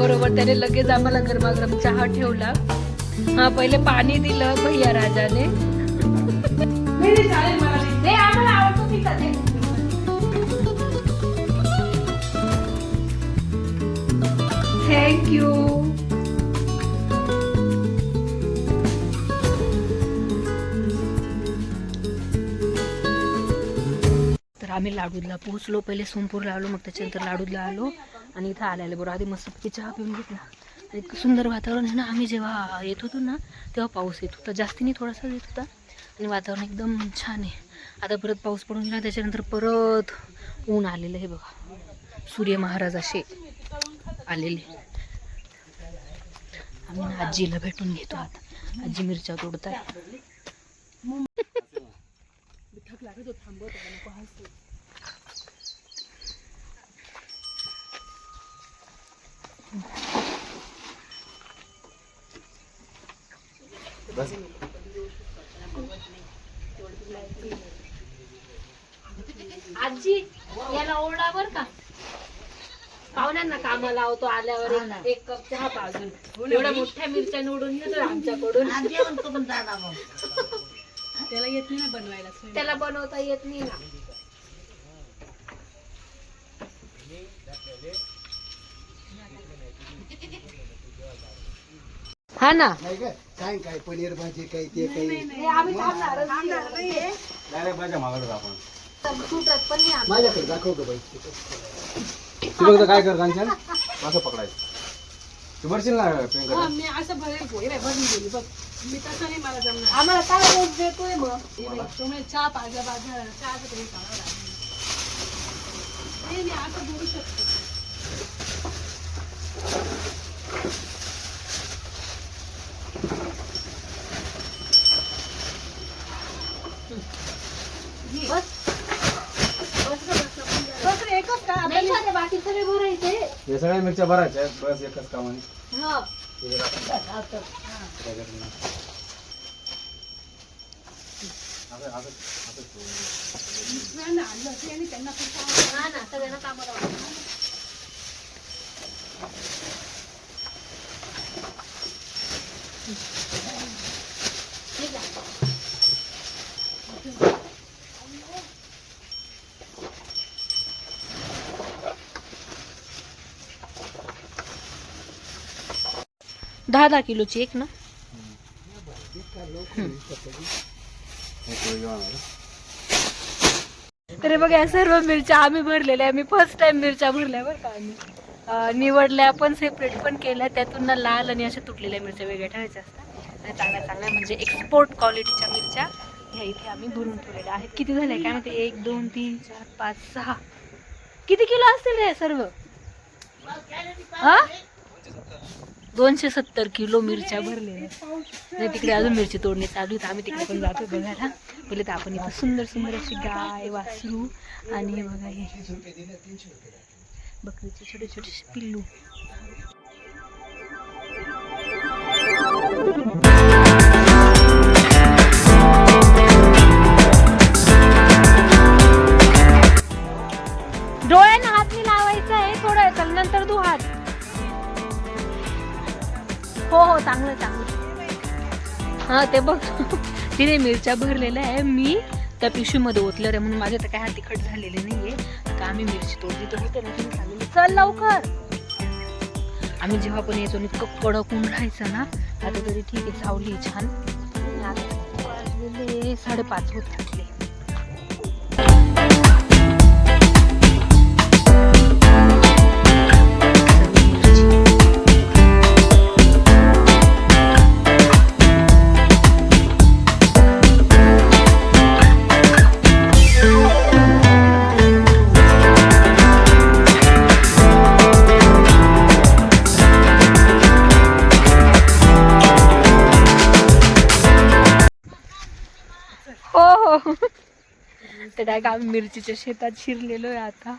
बरोबर त्याने लगेच आम्हाला गरमागरम चहा ठेवला. हा पहिले पाणी दिलं भैया राजाने. थँक्यू तर आम्ही लाडूदला पोहोचलो. पहिले सोमपूरला आलो मग त्याच्यानंतर लाडूदला आलो. आणि इथं आल्याला बरोबर आधी मस्तपैकी चहा पिऊन घेतला. आणि इतकं सुंदर वातावरण आहे ना. आम्ही जेव्हा येत होतो ना तेव्हा पाऊस येत होता. जास्तीने थोडासा येत होता. आणि वातावरण एकदम छान आहे. आता परत पाऊस पडून गेला त्याच्यानंतर परत ऊन आलेलं आहे बघा. सूर्य महाराज असे आलेले. आम्ही ना आजीला भेटून घेतो आता. आजी मिरच्या तोडताय. आजी याला ओरडा बर का? पाहुण्यांना कामाला लावतो आल्यावर एक- एक कप चहा पाजून एवढ्या मोठ्या मिरच्या निवडून घेतो आमच्याकडून. त्याला येत नाही ना बनवायला त्याला बनवता येत नाही ना. हा ना. काय काय पनीर भाजी काय ते काही. हे आम्ही थांबणारच नाही. डायरेक्ट माझ्या मागवलं आपण. सुटत पण नाही आम्ही. माझ्याकडे दाखवतो बाई. तू बघ काय कर कांचन असं पकडायचं. तू भरशील ना प्रियंका? हा, मी असं भरेल पोहे बाई, भरून गेली बघ. मी तसं नाही मला जमणार. आम्हाला काय रोज देतोय मग? हे तुम्ही चहा पाजा पाजा चहाचं तरी करावं लागेल नाही मी असं बोलू शकतो बस बस रे, एकच का नाही झाले, बाकी सगळे भरायचे हे सगळ्या मिरच्या भरायच्या आहेत, बस एकच कामाने हा हे टाकायचं. त्याच्यात नाही. असं- असं- असं ठेवून. नाही ना आणलं ते आणि त्यांना पण चहा हा ना सगळ्यांना कामाला लावतो. दहा दहा किलोची एक ना? तरी बघा या सर्व मिरच्या आम्ही भरलेल्या आहे. मी फर्स्ट टाइम मिरच्या भरल्या बरं का आम्ही. निवडल्या पण सेपरेट पण केल्या. त्यातून ना लाल आणि अशा तुटलेल्या मिरच्या वेगळ्या ठेवायच्या असतात. आणि चांगल्या चांगल्या म्हणजे एक्सपोर्ट क्वालिटीच्या मिरच्या ह्या इथे आम्ही भरून ठेवलेल्या आहेत. किती झाल्या? काय म्हणते एक दोन तीन चार पाच सहा. किती किलो असतील हे सर्व? हा? दोनशे सत्तर किलो मिरच्या भरलेल्या तिकडे अजून मिरची तोडणी चालू तर आम्ही तिकडे पण जातो बघायला. पहिले तर आपण इथं सुंदर सुंदर अशी गाय वासरू आणि बघा हे. बकरीचे छोटे छोटे पिल्लू. हो हो चांगलं चांगलं. हा ते बघ. तिने मिरच्या भरलेल्या आहे मी त्या पिशवीमध्ये ओतलं रे म्हणून माझे तर काय तिखट झालेले नाहीये. आता आम्ही मिरची तोडली तर होते ना तिने चल लवकर. आम्ही जेव्हा पण येतो इतकं कडक ऊन राहायचं ना आता तरी ठीक आहे सावली छान. साडेपाच होत. डायरेक्ट आम्ही मिरचीच्या शेतात शिरलेलो आहे आता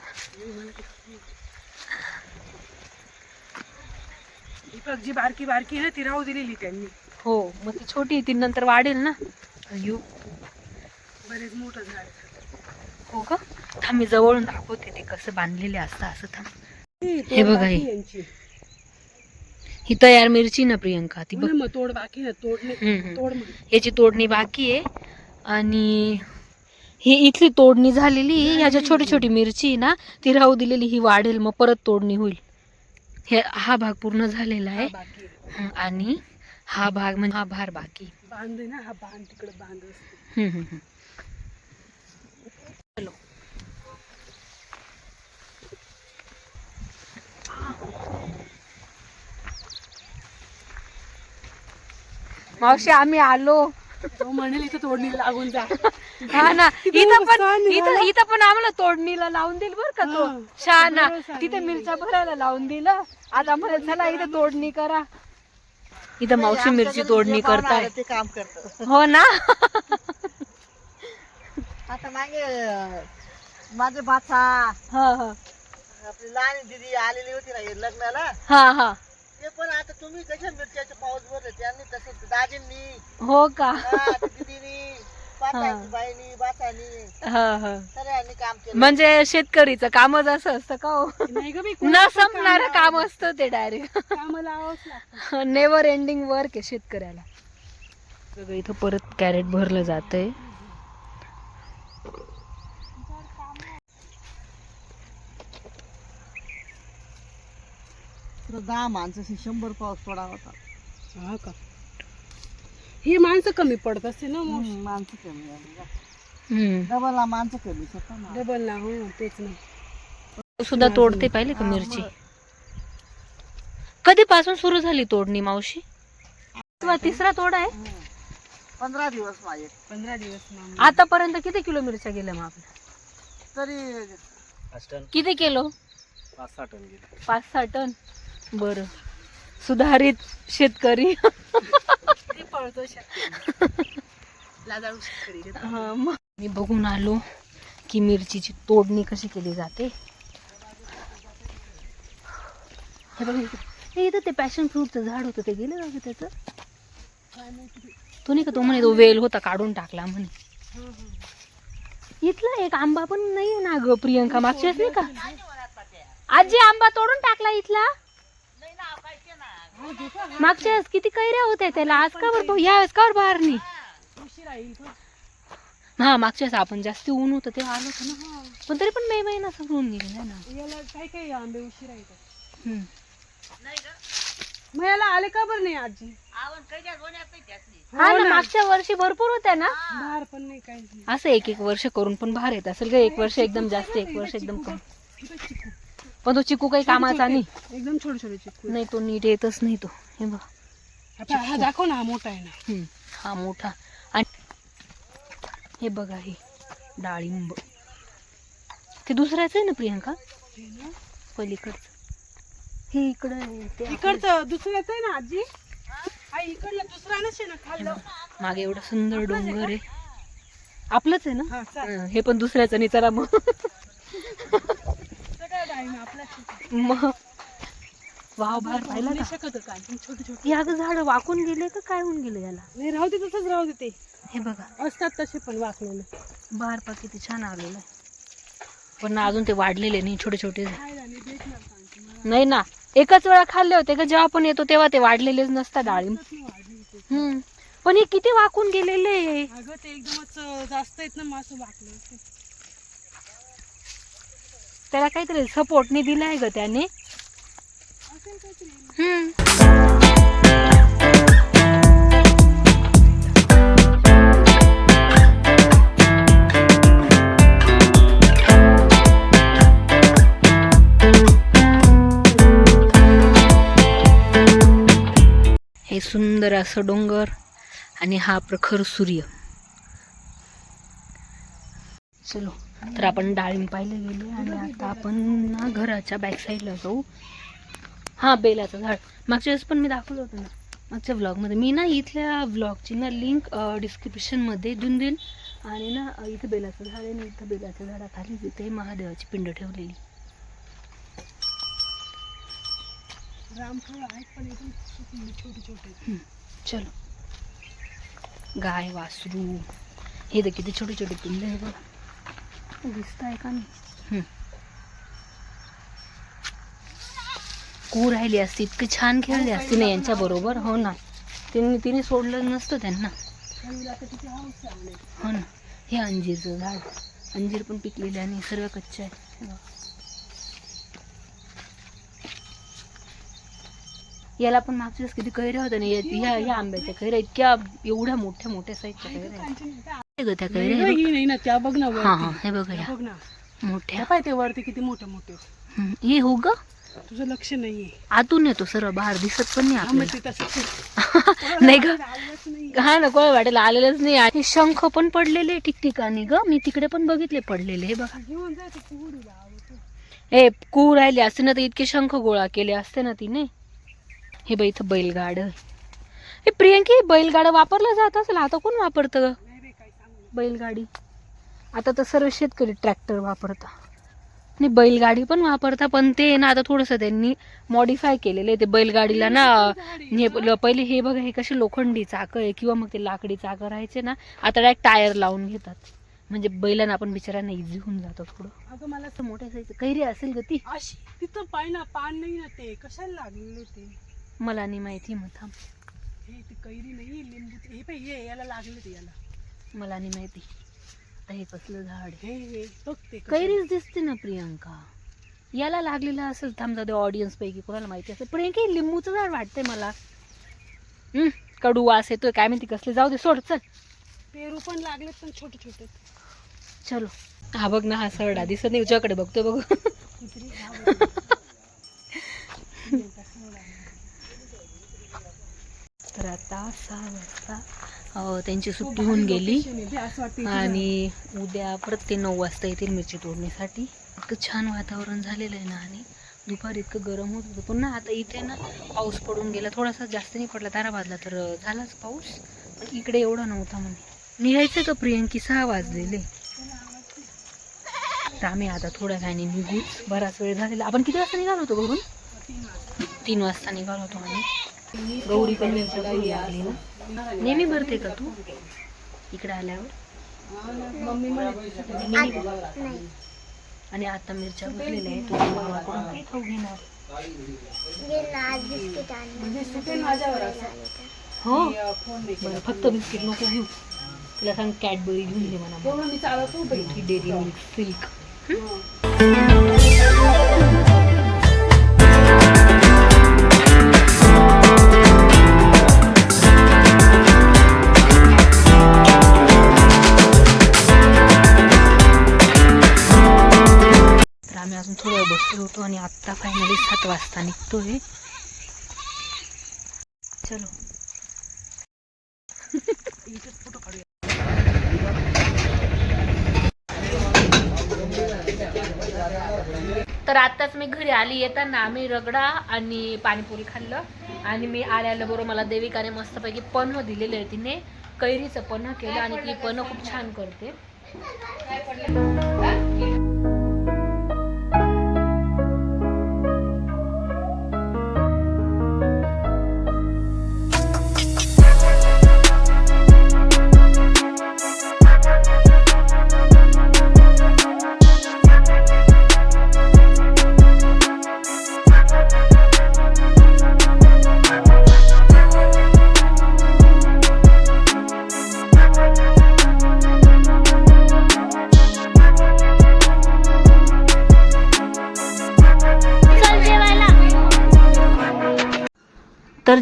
दीपक जी बारकी बारकी आहे ना ती राहू दिलेली त्यांनी हो मग ती छोटी आहे, ती नंतर वाढेल ना अयो बरेच मोठं झाड आहे. हो का थांब मी जवळून दाखवते ते कसं बांधलेले असतं असं थांब हे बघा हे. यांची ही तयार मिरची ना प्रियंका ती हो बघ मग तोड बाकी आहे तोडणे हम्म, हम्म. तोड मग. याची तोडणी बाकी आहे आणि ही इथली तोडणी झालेली आहे. ह्या छोटी छोटी मिरची ना ती राहू दिलेली ही वाढेल मग परत तोडणी होईल. हे हा भाग पूर्ण झालेला आहे. आणि हा भाग म्हणजे हा भार बाकी. बांध आहे ना हा बांध तिकडे बांध असते. हं, हं, हं. चलो. मावशी आम्ही आलो. तो म्हणेल इथं तोडणी लागून जा. हा ना. इथं पण. इथं इथं पण आम्हाला तोडणीला लावून दिल बर का तो. शहाणा. तिथे मिरच्या भरायला लावून दिलं. आता म्हणे चला इथं तोडणी करा. इथं मावशी मिरची तोडणी करताय. ते काम करतो. हो ना. आता मागे माझे बाचा हा हा. आपली लहान दिदी आलेली होती ना हे लग्नाला. हा हा. पण आता तुम्ही कशा मिरच्याचे पाऊस भरले त्यांनी तसं दाजींनी हो का? हा, ते दिदीनी बाचांनी बाईनी बाचानी हा हा. सगळ्यांनी काम केलं. म्हणजे शेतकरीचं कामच असं असतं का हो? नाही ग बाई न संपणार काम काम. असतं ते डायरेक्ट कामाला लावावंच लागतं. नेवर एंडिंग वर्क आहे शेतकऱ्याला. सगळं इथं परत कॅरेट भरलं जातंय. तर दहा माणसाशी शंभर पाऊस पडा होता. हा का? ही माणसं कमी पडत असते ना मग हम्म, माणसं कमी झाली. डबलला माणसं कमी शकता ना. डबल ना हो तेच ना. सुद्धा तोडते पाहिले का मिरची? कधीपासून सुरू झाली तोडणी मावशी? किंवा तिसरा तोडा आहे. पंधरा दिवस माझे पंधरा दिवस आतापर्यंत किती किलो मिरच्या गेल्या मग आपल्या? तरी किती किलो? पाच सहा टन गेले. पाच सहा टन. बर. सुधारित शेतकरी. पळतो हा, मग. मी बघून आलो की मिरचीची तोडणी कशी केली जाते. हे बघा इथं. हे इथं ते पॅशन फ्रूटचं झाड होतं ते गेलं का त्याचं? तो नाही का तो म्हणे तो वेल होता काढून टाकला म्हणे. इथला एक आंबा पण नाही ना ग प्रियंका? मागच्याच नाही का? आजी आंबा तोडून टाकला इथला. मागच्या वेळेस किती कैऱ्या होत्या त्याला? आज का बरं या वेळेस का बरं बाहेर नाही? उशिरा येईल तो. हा मागच्या वेळेस आपण जास्त ऊन होतं तेव्हा आलो होतो ना. पण तरी पण मे महिना सगळं ऊन गेलं ना. याला काही काही आंबे उशिरा येतात. हम्म. मग याला आले का बरं नाही आजी? हा ना मागच्या वर्षी भरपूर होत्या ना? बाहेर पण नाही काही नाही. असं एक एक वर्ष करून पण बाहेर येत असेल का एक वर्ष एकदम जास्त एक वर्ष एकदम कमी. इथं चिकू पण तो चिकू काही कामाचा नाही. एकदम छोटे छोटे चिकू नाही तो नीट येतच नाही तो. हे बघ. आता हा दाखव ना हा मोठा आहे ना. हम्म. हा मोठा. आणि हे बघा हे डाळिंब. ते दुसऱ्याच आहे ना प्रियंका. पलीकडचं. हे इकडं आहे ते आपलं- इकडचं दुसऱ्याच आहे ना आजी? इकडलं दुसरा नसे ना खाल्लं. मागे एवढं सुंदर डोंगर आहे. आपलंच आहे ना? हा चाल. हं, हे पण दुसऱ्याचं नाही चला मग. मग. वाव बाहेर पाहिलं नाही का? शकत काय छोटे छोटे. या झाड वाकून गेले का काय होऊन गेले याला? नाही राहू दे तसंच राहू दे ते. हे बघा. असतात तसे पण वाकलेले. बाहेर पा किती छान आलेलं आहे. पण ना अजून ते वाढलेले नाही छोटे छोटे. भेटणार मला. नाही ना एकच वेळा खाल्ले होते का? जेव्हा आपण येतो तेव्हा ते वाढलेलेच नसतात डाळिंब. नाही वाढली ते. हम्म. पण हे किती वाकून गेलेले आहे. अगं ते एकदमच अं, जास्त आहेत ना मासं वाकले त्याला काहीतरी सपोर्ट नाही दिलाय ग त्याने. हम्म. हे सुंदर असं डोंगर आणि हा प्रखर सूर्य. चलो. तर आपण डाळिंब पाहिले गेले आणि आता आपण ना घराच्या बॅक साईडला जाऊ. हा बेलाचं झाड. मागच्या वेळेस पण मी दाखवलं होतं ना मागच्या व्लॉगमध्ये मी ना इथल्या व्लॉगची ना लिंक डिस्क्रिप्शनमध्ये देऊन देईन. आणि ना इथं बेलाचं झाड आहे आणि इथं बेलाच्या झाडाखाली तिथे महादेवाची पिंड ठेवलेली. चलो. गाय वासरू. हे तर किती छोटे छोटे पिल्ले आहे बघ. दिसत आहे का नाही. कू राहिली असती इतकी छान खेळली असती ना यांच्या बरोबर हो ना त्यांनी तिने सोडलं नसतं त्यांना हो ना हे अंजीरचं झाड अंजीर पण पिकलेले आणि सर्व कच्चे आहे बघा. याला पण मागच्या किती कैऱ्या होत्या ना या ह्या ह्या आंब्याच्या कैऱ्या इतक्या एवढ्या मोठ्या मोठ्या साईजच्या कैऱ्या आहेत. ग त्या कैऱ्या हे बघ. ही नाही ना त्या बघ ना हा. हा हे बघ या. बघ ना. मोठ्या. पाय ते वरती किती मोठे मोठे. हम्म, हे हो ग. तुझं लक्ष नाहीये. आतून येतो सर्व बाहेर दिसत पण नाही हा, ते नाही ग. नाही हा ना कोण वाटेल आलेलंच नाही आणि शंख पण पडलेले ठिकठिकाणी ग. मी तिकडे पण बघितले पडलेले हे बघा. घेऊन जायचं पुढीला आवडतं. ए कू राहिले असते ना तर इतके शंख गोळा केले असते ना तिने. हे बाई इथं बैलगाड. हे प्रियंकी बैलगाड वापरलं जात असेल आता कोण वापरतं ग? बैलगाडी. आता तर सर्व शेतकरी ट्रॅक्टर वापरता. आणि बैलगाडी पण वापरता पण ते ना आता थोडंसं त्यांनी मॉडीफाय केलेलं आहे. ते बैलगाडीला ना हे ल- पहिले हे बघा हे कसे लोखंडी चाकं आहे किंवा मग ते लाकडी चाकं राहायचे ना आता डायरेक्ट टायर लावून घेतात. म्हणजे बैलांना आपण बिचारांना इझी होऊन जातं थोडं. अगं मला असं मोठ्या साईज कैरी असेल ग ती. अशी तिथं पाय ना पान नाही ना ते. कशाला लागलेले ते? मला नाही माहिती मग थांब. हे ती कैरी नाही लिंबू हे पाय हे याला लागले ते याला. मला नाही माहिती. आता हे कसलं झाड आहे. हे हे बघ ते कसं- कैरीच दिसते ना प्रियंका. याला लागलेलं असेल थांब जाऊ ऑडियन्स पैकी कोणाला माहिती असेल. प्रियंका हे लिंबूचं झाड वाटतंय मला. हम्म, कडू वास येतोय काय माहिती कसले. जाऊ दे सोड चल. पेरू पण लागले पण छोटे छोटे. चलो. हा बघ ना हा सरडा दिसत नाही. उजव्याकडे बघतोय बघ. कुत्री. तर आता सहा वाजता त्यांची सुट्टी होऊन गेली. आणि उद्या परत ते नऊ वाजता येतील मिरची तोडणीसाठी इतकं छान वातावरण झालेलं आहे ना आणि दुपारी इतकं गरम होत होतं. पुन्हा आता इथे ना पाऊस पडून गेला. थोडासा जास्त नाही पडला ताराबादला तर झालाच पाऊस. पण इकडे एवढा नव्हता म्हणे. निघायचं का प्रियंकी? सहा वाजलेले. तर आम्ही आता थोड्या वेळाने निघूच बराच वेळ झालेला. आपण किती वाजता निघालो होतो घरून? तीन वाजता. निघालो होतो आम्ही. गौरी पण मिरच्या घरी लागली ना. नेहमी भरते का तू? इकडे आल्यावर? मम्मी आणि आता मिरच्या भरलेल्या आहेत. तू मामाकडून काय खाऊ घेणार? हो? बरं फक्त बिस्किट नको घेऊ. तुला सांग कॅडबरी घेऊन दे म्हणा होतो. Dairy milk silk. फायनली निघतोय चलो. तर आत्ताच मी घरी आली येताना आम्ही रगडा आणि पाणीपुरी खाल्लं. आणि मी आल्याला बरोबर मला देविकाने मस्तपैकी पन्ह दिलेलं आहे तिने. कैरीचं पन्ह केलं आणि ती पन्ह खूप छान करते.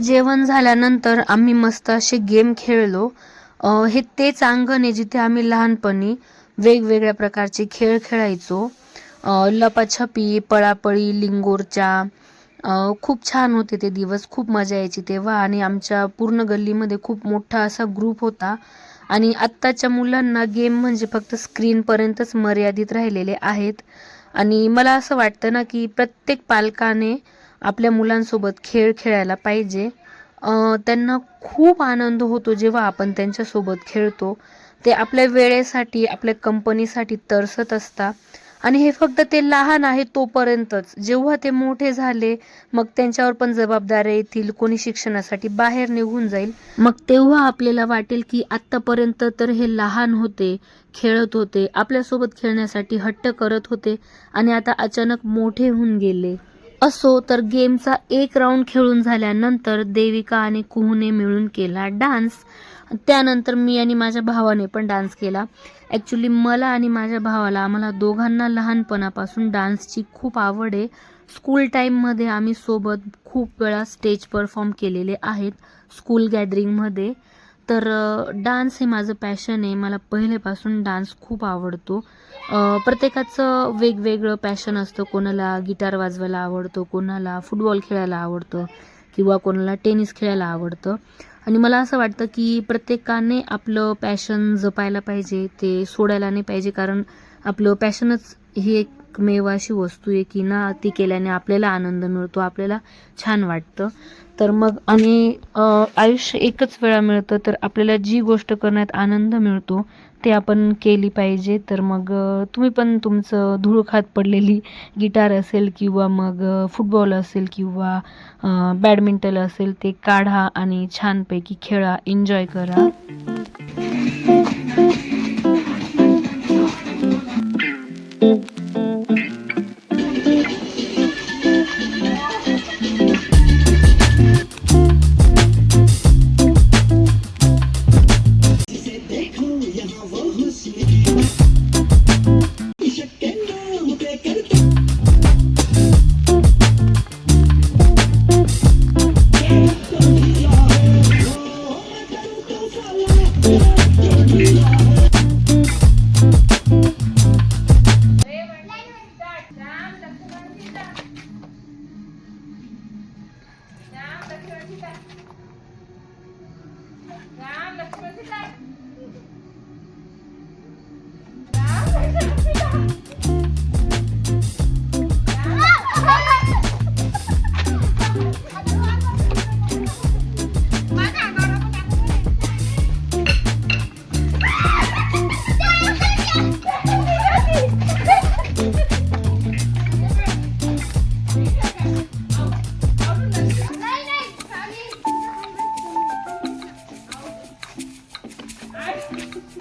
जेवण झाल्यानंतर आम्ही मस्त असे गेम खेळलो. हे तेच अंगण आहे जिथे आम्ही लहानपणी वेगवेगळ्या प्रकारचे खेळ खेळायचो. लपाछपी पळापळी लिंगोरच्या खूप छान होते ते दिवस. खूप मजा यायची तेव्हा आणि आमच्या पूर्ण गल्लीमध्ये खूप मोठा असा ग्रुप होता. आणि आत्ताच्या मुलांना गेम म्हणजे फक्त स्क्रीनपर्यंतच मर्यादित राहिलेले आहेत. आणि मला असं वाटतं ना की प्रत्येक पालकाने आपल्या मुलांसोबत खेळ खेळायला पाहिजे. त्यांना खूप आनंद होतो जेव्हा आपण त्यांच्यासोबत खेळतो. ते आपल्या वेळेसाठी आपल्या कंपनीसाठी तरसत असतात. आणि हे फक्त ते लहान आहे तोपर्यंतच. जेव्हा ते मोठे झाले मग त्यांच्यावर पण जबाबदाऱ्या येतील कोणी शिक्षणासाठी बाहेर निघून जाईल. मग तेव्हा आपल्याला वाटेल की आत्तापर्यंत तर हे लहान होते खेळत होते आपल्यासोबत खेळण्यासाठी हट्ट करत होते आणि आता अचानक मोठे होऊन गेले. असो तर गेमचा एक राऊंड खेळून झाल्यानंतर देविका आणि कुहूने मिळून केला डान्स त्यानंतर मी आणि माझ्या भावाने पण डान्स केला. ॲक्च्युली मला आणि माझ्या भावाला आम्हाला दोघांना लहानपणापासून डान्सची खूप आवड आहे. स्कूल टाईममध्ये आम्ही सोबत खूप वेळा स्टेज परफॉर्म केलेले आहेत स्कूल गॅदरिंगमध्ये तर डान्स हे माझं पॅशन आहे. मला पहिलेपासून डान्स खूप आवडतो. प्रत्येकाचं वेगवेगळं पॅशन असतं. कोणाला गिटार वाजवायला आवडतं कोणाला फुटबॉल खेळायला आवडतं किंवा कोणाला टेनिस खेळायला आवडतं. आणि मला असं वाटतं की प्रत्येकाने आपलं पॅशन जपायला पाहिजे ते सोडायला नाही पाहिजे. कारण आपलं पॅशनच ही एकमेव अशी वस्तू आहे की ना ती केल्याने आपल्याला आनंद मिळतो आपल्याला छान वाटतं. तर मग आणि आयुष्य एकच वेळा मिळतं तर आपल्याला जी गोष्ट करण्यात आनंद मिळतो ते आपण केली पाहिजे. तर मग तुम्ही पण तुमचं धूळ खात पडलेली गिटार असेल किंवा मग फुटबॉल असेल किंवा बॅडमिंटन असेल ते काढा आणि छानपैकी खेळा. एन्जॉय करा. तर Ah!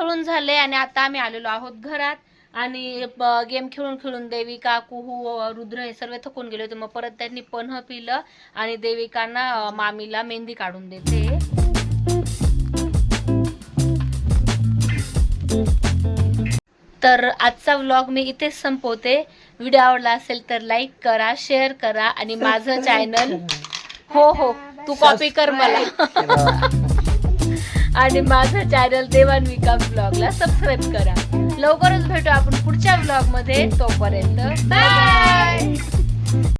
खेळून झाले आणि आता आम्ही आलेलो आहोत घरात. आणि गेम खेळून खेळून देविका कुहू रुद्र हे सर्व थकून गेले होते. मग परत त्यांनी पन्ह पिलं आणि देविकांना मामीला मेहंदी काढून देते. तर आजचा व्लॉग मी इथेच संपवते. व्हिडिओ आवडला असेल तर लाईक करा शेअर करा आणि माझं चॅनल हो हो तू कॉपी कर मला. आणि माझं चॅनल देवान्विका ब्लॉगला सबस्क्राईब करा. लवकरच भेटू आपण पुढच्या ब्लॉगमध्ये. तोपर्यंत बाय